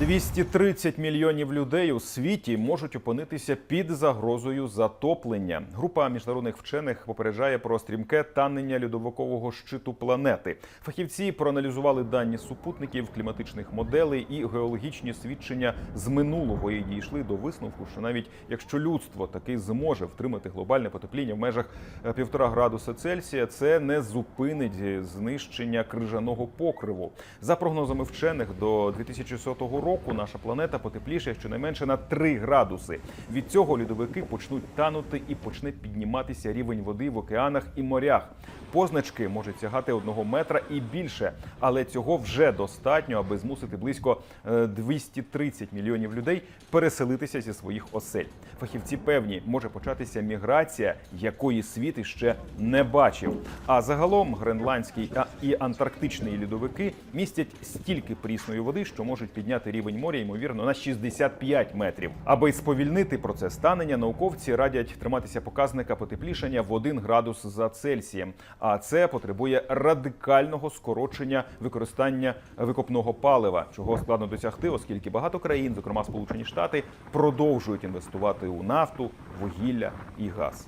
230 мільйонів людей у світі можуть опинитися під загрозою затоплення. Група міжнародних вчених попереджає про стрімке танення льодовикового щиту планети. Фахівці проаналізували дані супутників, кліматичних моделей і геологічні свідчення з минулого і дійшли до висновку, що навіть якщо людство таки зможе втримати глобальне потепління в межах е, півтора градуса Цельсія, це не зупинить знищення крижаного покриву. За прогнозами вчених, до 2100 року наша планета потепліше щонайменше на 3 градуси. Від цього льодовики почнуть танути і почне підніматися рівень води в океанах і морях. Позначки можуть сягати одного метра і більше, але цього вже достатньо, аби змусити близько е, 230 мільйонів людей переселитися зі своїх осель. Фахівці певні, може початися міграція, якої світ іще не бачив. А загалом гренландський і антарктичний льодовики містять стільки прісної води, що можуть підняти рівень моря, ймовірно, на 65 метрів. Аби сповільнити процес танення, науковці радять триматися показника потеплішання в 1 градус за Цельсієм. А це потребує радикального скорочення використання викопного палива, чого складно досягти, оскільки багато країн, зокрема Сполучені Штати, продовжують інвестувати у нафту, вугілля і газ.